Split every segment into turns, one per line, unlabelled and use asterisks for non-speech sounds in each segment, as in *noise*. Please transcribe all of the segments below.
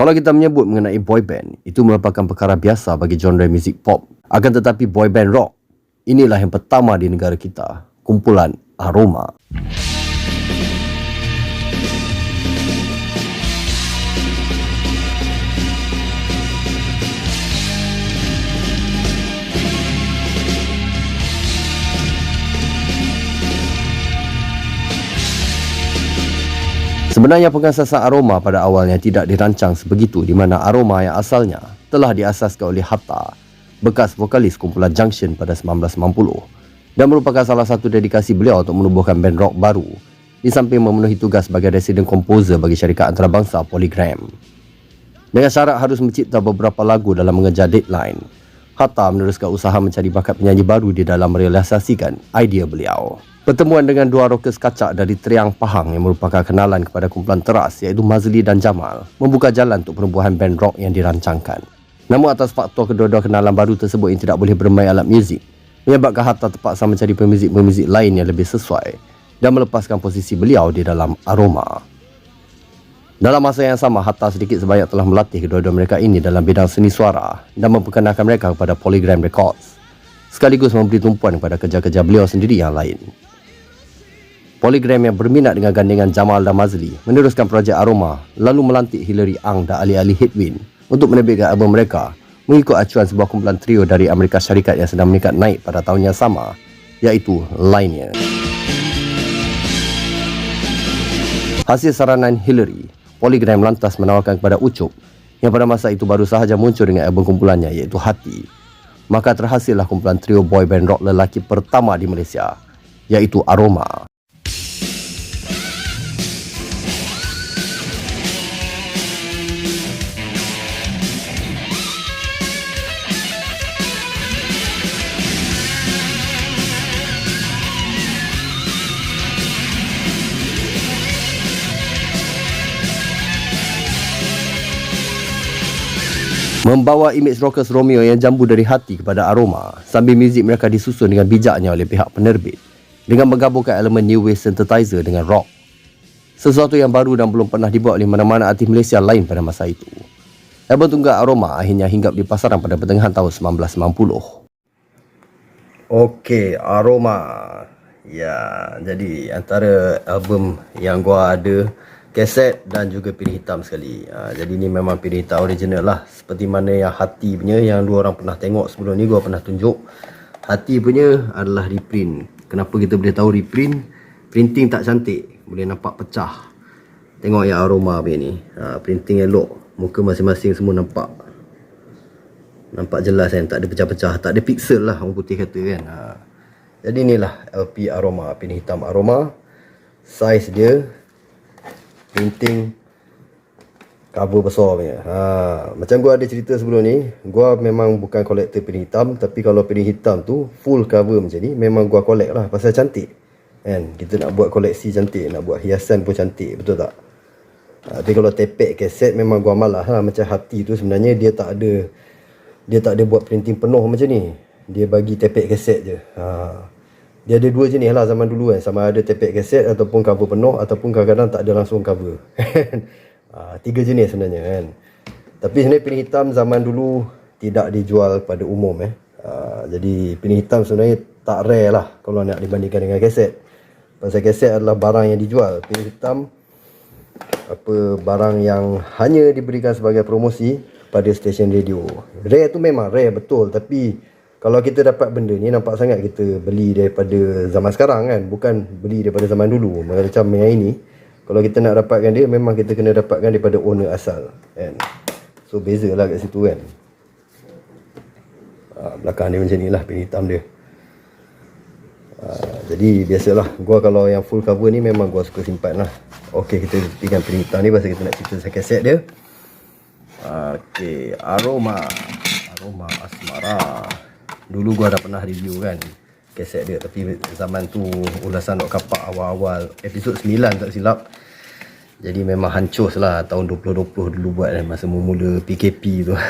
Kalau kita menyebut mengenai boy band, itu merupakan perkara biasa bagi genre muzik pop. Akan tetapi boy band rock, inilah yang pertama di negara kita, kumpulan Aroma. Sebenarnya pengasasan aroma pada awalnya tidak dirancang sebegitu di mana aroma yang asalnya telah diasaskan oleh Hatta, bekas vokalis kumpulan Junction pada 1990 dan merupakan salah satu dedikasi beliau untuk menubuhkan band rock baru di samping memenuhi tugas sebagai resident composer bagi syarikat antarabangsa Polygram. Dengan syarat harus mencipta beberapa lagu dalam mengejar deadline, Hatta meneruskan usaha mencari bakat penyanyi baru di dalam merealisasikan idea beliau. Pertemuan dengan dua rockers kacak dari Triang Pahang yang merupakan kenalan kepada kumpulan teras iaitu Mazli dan Jamal membuka jalan untuk penubuhan band rock yang dirancangkan. Namun atas faktor kedua-dua kenalan baru tersebut yang tidak boleh bermain alat muzik, menyebabkan Hatta terpaksa mencari pemuzik-pemuzik lain yang lebih sesuai dan melepaskan posisi beliau di dalam aroma. Dalam masa yang sama, Hatta sedikit sebanyak telah melatih kedua-dua mereka ini dalam bidang seni suara dan memperkenalkan mereka kepada Polygram Records sekaligus memberi tumpuan kepada kerja-kerja beliau sendiri yang lain. Polygram yang berminat dengan gandengan Jamal dan Mazli meneruskan projek Aroma lalu melantik Hillary Ang dan Ali-Ali Headwind untuk menerbitkan album mereka mengikut acuan sebuah kumpulan trio dari Amerika Syarikat yang sedang meningkat naik pada tahun yang sama iaitu Linear. Hasil saranan Hillary, Polygram lantas menawarkan kepada Ucup yang pada masa itu baru sahaja muncul dengan album kumpulannya iaitu Hati. Maka terhasillah kumpulan trio boy band rock lelaki pertama di Malaysia iaitu Aroma. Membawa imej rockers Romeo yang jambu dari hati kepada aroma sambil muzik mereka disusun dengan bijaknya oleh pihak penerbit dengan menggabungkan elemen new wave synthesizer dengan rock. Sesuatu yang baru dan belum pernah dibuat oleh mana-mana artis Malaysia lain pada masa itu. Album tunggal Aroma akhirnya hinggap di pasaran pada pertengahan tahun 1990. Okey, Aroma. Ya, jadi antara album yang gua ada kaset dan juga piring hitam sekali. Ha, jadi ni memang piring hitam original lah. Seperti mana yang hati punya yang dua orang pernah tengok sebelum ni gua pernah tunjuk. Hati punya adalah reprint. Kenapa kita boleh tahu reprint? Printing tak cantik. Boleh nampak pecah. Tengok yang aroma punya ni. Ha, printing elok. Muka masing-masing semua nampak. Nampak jelas kan. Tak ada pecah-pecah. Tak ada pixel lah orang putih kata kan. Ha. Jadi inilah LP aroma. Piring hitam aroma. Size dia printing cover besar punya. Ha, macam gua ada cerita sebelum ni, gua memang bukan kolektor piring hitam, tapi kalau piring hitam tu full cover macam ni, memang gua collect lah pasal cantik. Kan? Kita nak buat koleksi cantik, nak buat hiasan pun cantik, betul tak? Ha, tapi kalau tepek keset memang gua malas lah macam hati tu sebenarnya dia tak ada dia tak ada buat printing penuh macam ni. Dia bagi tepek keset je. Ha, dia ada dua jenis lah zaman dulu kan sama ada tepek kaset ataupun cover penuh ataupun kadang-kadang tak ada langsung cover. Ha, *laughs* tiga jenis sebenarnya kan. Tapi sebenarnya piring hitam zaman dulu tidak dijual pada umum eh. Ha, jadi piring hitam sebenarnya tak rare lah kalau nak dibandingkan dengan kaset. Pasal kaset adalah barang yang dijual. Piring hitam apa barang yang hanya diberikan sebagai promosi pada stesen radio. Rare tu memang rare betul. Tapi kalau kita dapat benda ni nampak sangat kita beli daripada zaman sekarang kan. Bukan beli daripada zaman dulu. Macam yang ini kalau kita nak dapatkan dia memang kita kena dapatkan daripada owner asal kan. So beza lah kat situ kan. Ha, belakang dia macam ni lah pin hitam dia. Ha, jadi biasalah. Gua kalau yang full cover ni memang gua suka simpan lah. Ok kita tinggal pin hitam ni pasal kita nak cerita pasal kaset dia. Ok aroma. Aroma asmara Dulu gua dah pernah review kan Kaset dia. Tapi zaman tu Ulasan Dok Kapak awal-awal Episod 9 tak silap. Jadi memang hancur lah Tahun 2020 dulu buat kan Masa mula PKP tu. *laughs*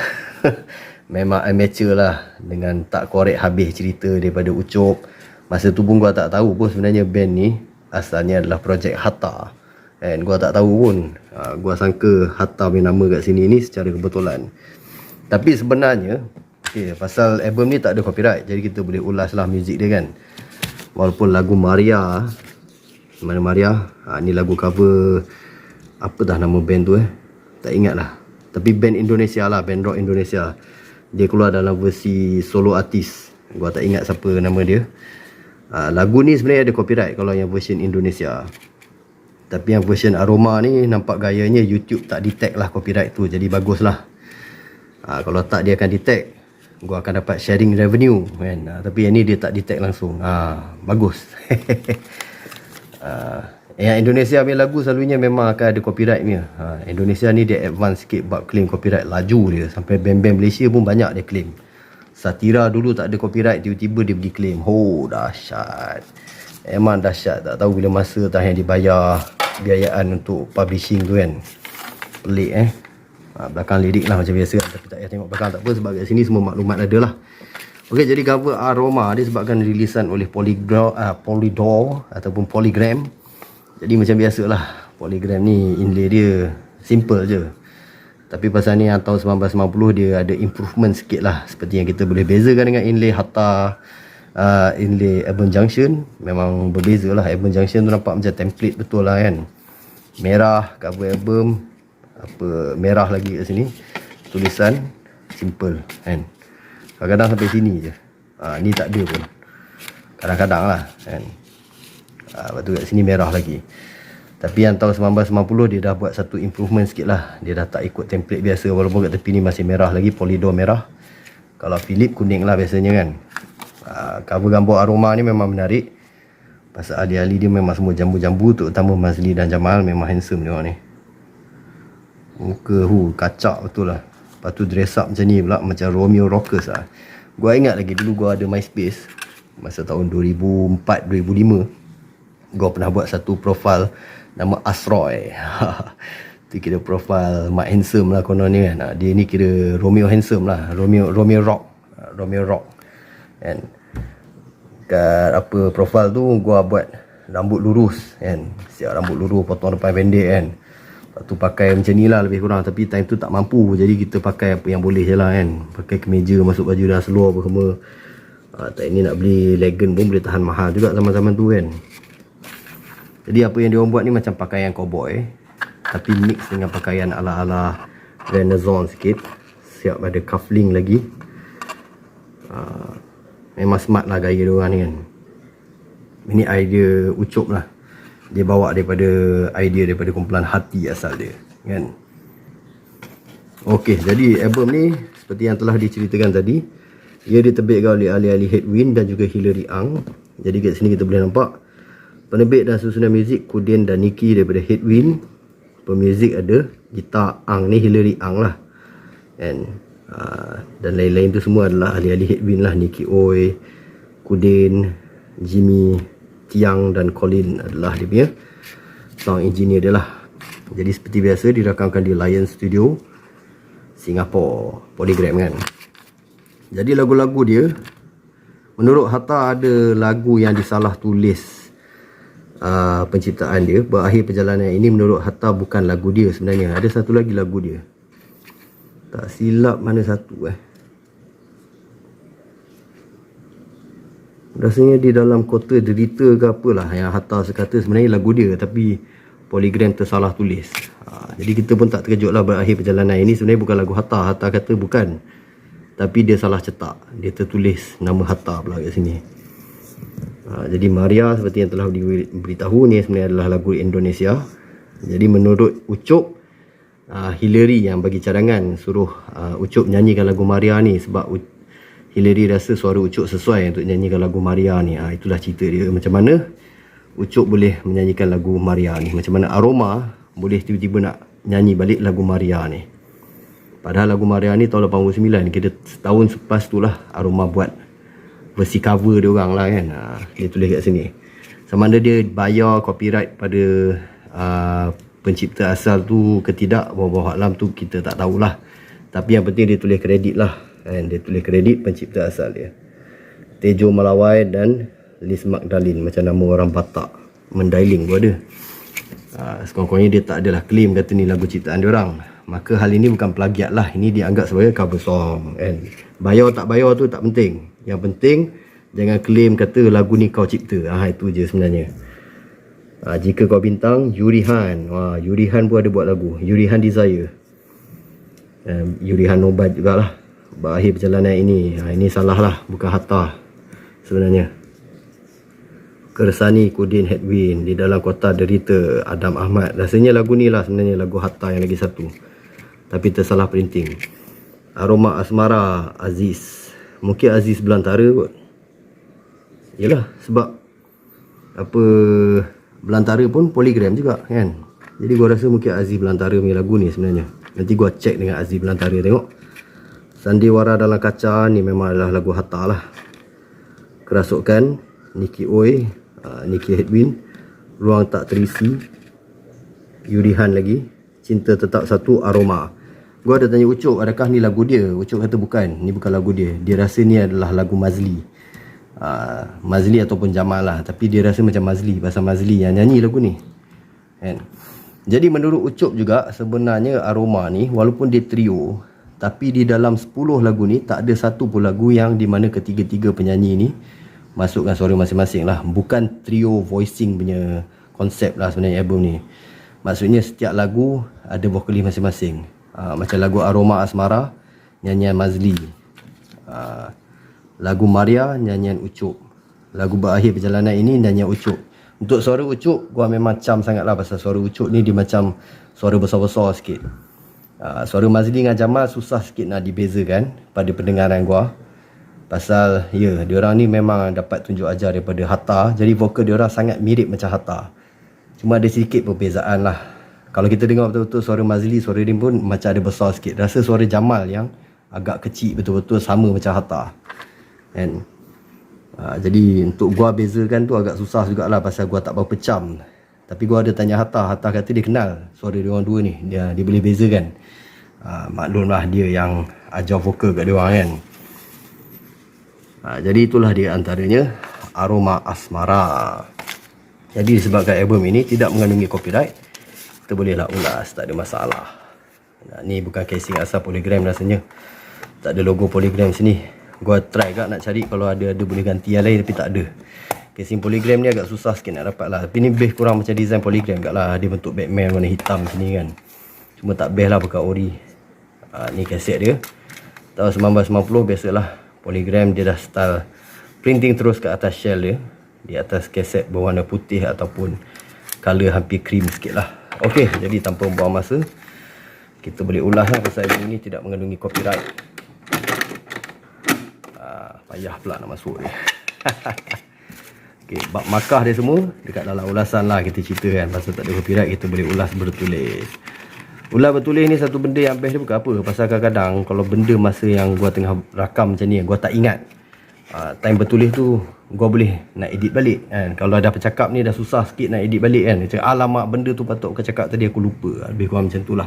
Memang amateur lah dengan tak korek habis cerita daripada Ucup. Masa tu pun gua tak tahu pun sebenarnya band ni asalnya adalah projek Hatta. And gua tak tahu pun uh, gua sangka Hatta punya nama kat sini ni secara kebetulan. Tapi sebenarnya okay, pasal album ni tak ada copyright jadi kita boleh ulas lah muzik dia kan. Walaupun lagu Maria mana Maria ha, ni lagu cover apa dah nama band tu eh? Tak ingat lah tapi band Indonesia lah band rock Indonesia. Dia keluar dalam versi solo artis. Gua tak ingat siapa nama dia. Ha, lagu ni sebenarnya ada copyright kalau yang version Indonesia. Tapi yang version Aroma ni nampak gayanya YouTube tak detect lah copyright tu jadi bagus lah ha, kalau tak dia akan detect gua akan dapat sharing revenue kan ha, tapi yang ni dia tak detect langsung ha, bagus uh, *laughs* yang Indonesia punya lagu selalunya memang akan ada copyright punya. Ha, Indonesia ni dia advance sikit buat claim copyright laju dia. Sampai band-band Malaysia pun banyak dia claim. Satira dulu tak ada copyright tiba-tiba dia pergi claim. Oh dahsyat. Memang dahsyat. Tak tahu bila masa tak yang dibayar biayaan untuk publishing tu kan. Pelik eh. Ha, belakang lirik lah macam biasa. Tapi tak payah tengok belakang tak apa sebab kat sini semua maklumat ada lah. Okey jadi cover Aroma disebabkan rilisan oleh Polydor, uh, Polydor ataupun Polygram. Jadi macam biasalah Polygram ni inlay dia simple je. Tapi pasal ni tahun 1990 dia ada improvement sikit lah seperti yang kita boleh bezakan dengan inlay Hatta uh, inlay Urban Junction memang berbeza lah Urban Junction tu nampak macam template betul lah kan. Merah cover album apa merah lagi kat sini tulisan simple kan. Kadang-kadang sampai sini je. Ha, ni tak ada pun. Kadang-kadang lah. Kan? Ha, lepas tu kat sini merah lagi. Tapi yang tahun 1990 dia dah buat satu improvement sikit lah. Dia dah tak ikut template biasa. Walaupun kat tepi ni masih merah lagi. Polydor merah. Kalau Philip kuning lah biasanya kan. Ha, cover gambar aroma ni memang menarik. Pasal ahli-ahli dia memang semua jambu-jambu. Terutama Mazli dan Jamal memang handsome tengok ni. Muka hu kacak betul lah. Lepas tu dress up macam ni pula Macam Romeo Rockers lah. Gua ingat lagi dulu gua ada MySpace. Masa tahun 2004-2005 Gua pernah buat satu profil Nama Asroy. *laughs* Tu kira profil Mak Handsome lah konon ni kan. Dia ni kira Romeo Handsome lah. Romeo Romeo Rock. Romeo Rock. Kan? Kat apa profil tu gua buat Rambut lurus kan. Siap rambut lurus potong depan pendek kan tu pakai macam ni lah lebih kurang. Tapi time tu tak mampu. Jadi kita pakai apa yang boleh je lah kan. Pakai kemeja masuk baju dah seluar apa semua. Ha, Tak ini nak beli legend pun boleh tahan mahal juga zaman-zaman tu kan. Jadi apa yang dia orang buat ni macam pakaian cowboy Tapi mix dengan pakaian ala-ala Renaissance sikit. Siap ada cuffling lagi. Ha, Memang smart lah gaya dia orang ni kan. Ini idea ucup lah dia bawa daripada idea daripada kumpulan hati asal dia kan? Okey, jadi album ni seperti yang telah diceritakan tadi ia diterbitkan oleh ahli-ahli Headwind dan juga Hillary Ang. Jadi kat sini kita boleh nampak penerbit dan susunan muzik Kudin dan Nikki daripada Headwind pemuzik ada gitar Ang ni Hillary Ang lah and, uh, dan lain-lain tu semua adalah ahli-ahli Headwind lah Nikki Oi Kudin Jimmy Tiang dan Colin adalah dia punya sound engineer dia lah. Jadi seperti biasa dirakamkan di Lion Studio Singapore Polygram kan. Jadi lagu-lagu dia menurut Hatta ada lagu yang disalah tulis uh, penciptaan dia berakhir perjalanan ini menurut Hatta bukan lagu dia sebenarnya. Ada satu lagi lagu dia. Tak silap mana satu eh. Rasanya di dalam kota derita ke apalah yang Hatta sekata sebenarnya lagu dia tapi Polygram tersalah tulis. Ha, jadi kita pun tak terkejut lah berakhir perjalanan ini sebenarnya bukan lagu Hatta. Hatta kata bukan. Tapi dia salah cetak. Dia tertulis nama Hatta pula kat sini. Ha, jadi Maria seperti yang telah diberitahu ni sebenarnya adalah lagu Indonesia. Jadi menurut Ucup, uh, Hillary yang bagi cadangan suruh uh, Ucup nyanyikan lagu Maria ni sebab Hillary rasa suara Ucup sesuai untuk nyanyikan lagu Maria ni. Ha, itulah cerita dia macam mana Ucup boleh menyanyikan lagu Maria ni. Macam mana Aroma boleh tiba-tiba nak nyanyi balik lagu Maria ni. Padahal lagu Maria ni tahun 89. Kita setahun selepas tu lah Aroma buat versi cover dia orang lah kan. Ha, dia tulis kat sini. Sama ada dia bayar copyright pada uh, pencipta asal tu ke tidak. Bawah-bawah alam tu kita tak tahulah. Tapi yang penting dia tulis kredit lah kan dia tulis kredit pencipta asal dia. Tejo Malawai dan Liz Magdalene macam nama orang Batak. Mendailing pun ada. Ha, sekurang-kurangnya dia tak adalah claim kata ni lagu ciptaan dia orang. Maka hal ini bukan plagiat lah. Ini dianggap sebagai cover song. Kan bayar tak bayar tu tak penting. Yang penting jangan claim kata lagu ni kau cipta. Ha, itu je sebenarnya. Ha, jika kau bintang Yuri Han. Ha, Yuri Han pun ada buat lagu. Yuri Han Desire. Um, Yuri Han Nobat jugalah berakhir perjalanan ini. Ha, ini salah lah bukan Hatta sebenarnya. Kersani Kudin Headwind di dalam kota derita Adam Ahmad. Rasanya lagu ni lah sebenarnya lagu Hatta yang lagi satu. Tapi tersalah printing. Aroma Asmara Aziz. Mungkin Aziz Belantara kot. Yelah sebab apa Belantara pun poligram juga kan? Jadi gua rasa mungkin Aziz Belantara punya lagu ni sebenarnya. Nanti gua cek dengan Aziz Belantara tengok Sandiwara dalam kaca ni memang adalah lagu Hatta lah. Kerasukan Niki Oi uh, Niki Headwind Ruang Tak Terisi Yurihan lagi Cinta Tetap Satu Aroma. Gua ada tanya Ucok adakah ni lagu dia? Ucok kata bukan ni bukan lagu dia. Dia rasa ni adalah lagu Mazli. Uh, Mazli ataupun Jamal lah tapi dia rasa macam Mazli pasal Mazli yang nyanyi lagu ni. Kan? Jadi menurut Ucok juga sebenarnya Aroma ni walaupun dia trio tapi di dalam 10 lagu ni tak ada satu pun lagu yang di mana ketiga-tiga penyanyi ni masukkan suara masing-masing lah. Bukan trio voicing punya konsep lah sebenarnya album ni. Maksudnya setiap lagu ada vokalis masing-masing. Uh, macam lagu Aroma Asmara nyanyian Mazli. Uh, lagu Maria nyanyian Ucup. Lagu berakhir perjalanan ini nyanyian Ucup. Untuk suara Ucup gua memang cam sangat lah pasal suara Ucup ni dia macam suara besar-besar sikit uh, suara Mazli dengan Jamal susah sikit nak dibezakan pada pendengaran gua Pasal ya, dia orang ni memang dapat tunjuk ajar daripada Hatta. Jadi vokal dia orang sangat mirip macam Hatta. Cuma ada sedikit perbezaan lah. Kalau kita dengar betul-betul suara Mazli, suara dia pun macam ada besar sikit. Rasa suara Jamal yang agak kecil betul-betul sama macam Hatta. And, ha, jadi untuk gua bezakan tu agak susah jugalah pasal gua tak berapa pecam. Tapi gua ada tanya Hatta. Hatta kata dia kenal suara dia orang dua ni. Dia, dia boleh bezakan. Ha, maklumlah dia yang ajar vokal kat dia orang kan. Ha, jadi itulah dia antaranya aroma asmara. Jadi disebabkan album ini tidak mengandungi copyright, kita bolehlah ulas, tak ada masalah. Nah, ni bukan casing asal polygram rasanya. Tak ada logo polygram sini. Gua try gak nak cari kalau ada ada boleh ganti yang lain tapi tak ada. Casing polygram ni agak susah sikit nak dapat lah. Tapi ni base kurang macam design polygram gak lah. Dia bentuk Batman warna hitam sini kan. Cuma tak best lah pakai ori. Ha, ni kaset dia. Tahun 1990 biasalah polygram dia dah style printing terus ke atas shell dia di atas kaset berwarna putih ataupun color hampir cream sikit lah ok jadi tanpa buang masa kita boleh ulas lah pasal ini tidak mengandungi copyright ah, payah pula nak masuk ni *laughs* ok bab markah dia semua dekat dalam ulasan lah kita cerita kan pasal tak ada copyright kita boleh ulas bertulis. Ular bertulis ni satu benda yang best dia bukan apa Pasal kadang-kadang kalau benda masa yang gua tengah rakam macam ni Gua tak ingat uh, Time bertulis tu gua boleh nak edit balik kan. Kalau ada bercakap ni dah susah sikit nak edit balik kan. Macam alamak benda tu patut kau cakap tadi aku lupa. Lebih kurang macam tu lah.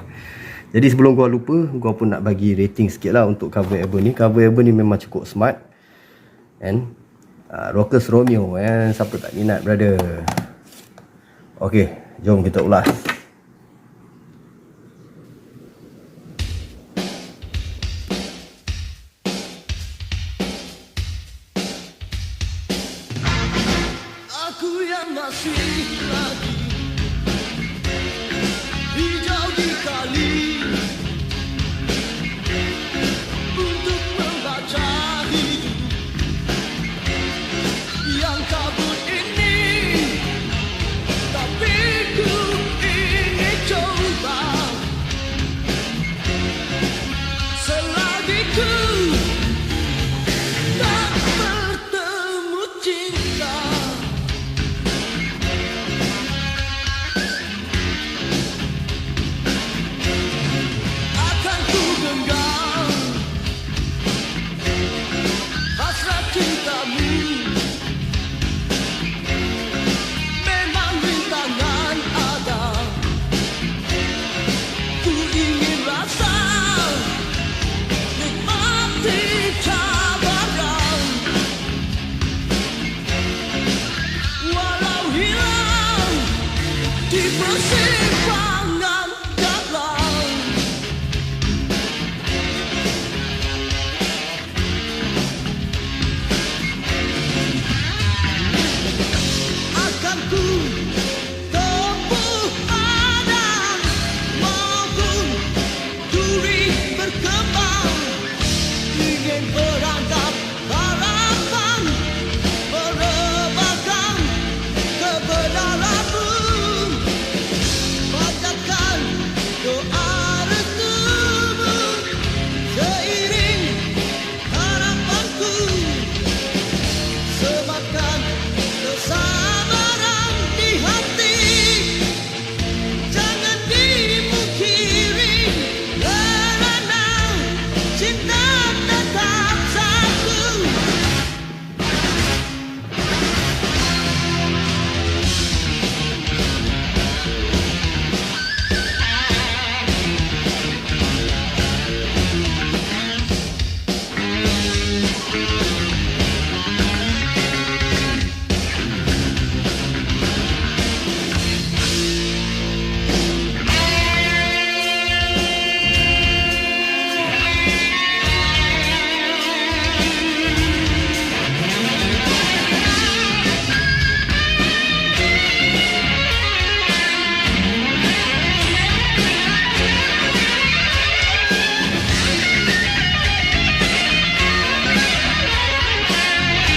Jadi sebelum gua lupa Gua pun nak bagi rating sikit lah untuk cover album ni. Cover album ni memang cukup smart Kan Ah, Rockers Romeo eh. Siapa tak minat brother Okey, jom kita ulas
Aku yang masih lagi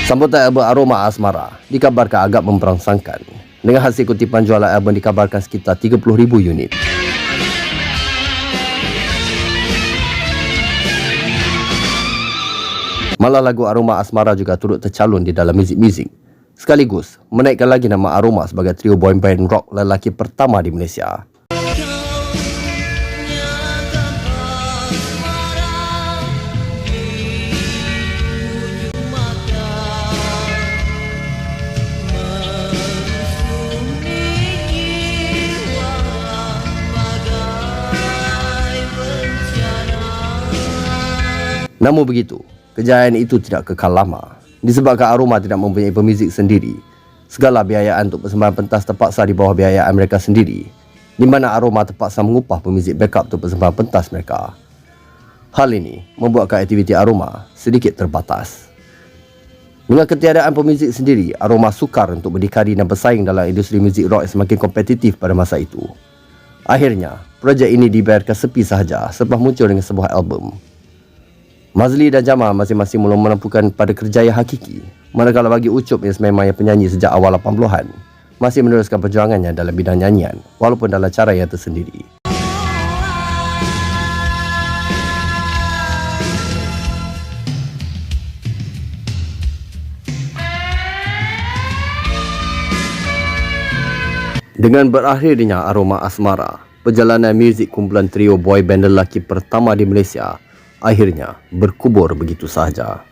Sambutan album Aroma Asmara dikabarkan agak memperangsangkan. Dengan hasil kutipan jualan album dikabarkan sekitar 30,000 unit. Malah lagu Aroma Asmara juga turut tercalon di dalam muzik-muzik. Sekaligus menaikkan lagi nama Aroma sebagai trio boy band rock lelaki pertama di Malaysia. Namun begitu, kejayaan itu tidak kekal lama. Disebabkan Aroma tidak mempunyai pemuzik sendiri, segala biayaan untuk persembahan pentas terpaksa di bawah biayaan mereka sendiri, di mana Aroma terpaksa mengupah pemuzik backup untuk persembahan pentas mereka. Hal ini membuatkan aktiviti Aroma sedikit terbatas. Dengan ketiadaan pemuzik sendiri, Aroma sukar untuk berdikari dan bersaing dalam industri muzik rock yang semakin kompetitif pada masa itu. Akhirnya, projek ini dibiarkan sepi sahaja selepas muncul dengan sebuah album. Mazli dan Jamal masing-masing mula menempuhkan pada kerjaya hakiki. Manakala bagi Ucup yang sememangnya penyanyi sejak awal 80-an, masih meneruskan perjuangannya dalam bidang nyanyian walaupun dalam cara yang tersendiri. Dengan berakhirnya aroma asmara, perjalanan muzik kumpulan trio boy band lelaki pertama di Malaysia akhirnya berkubur begitu sahaja.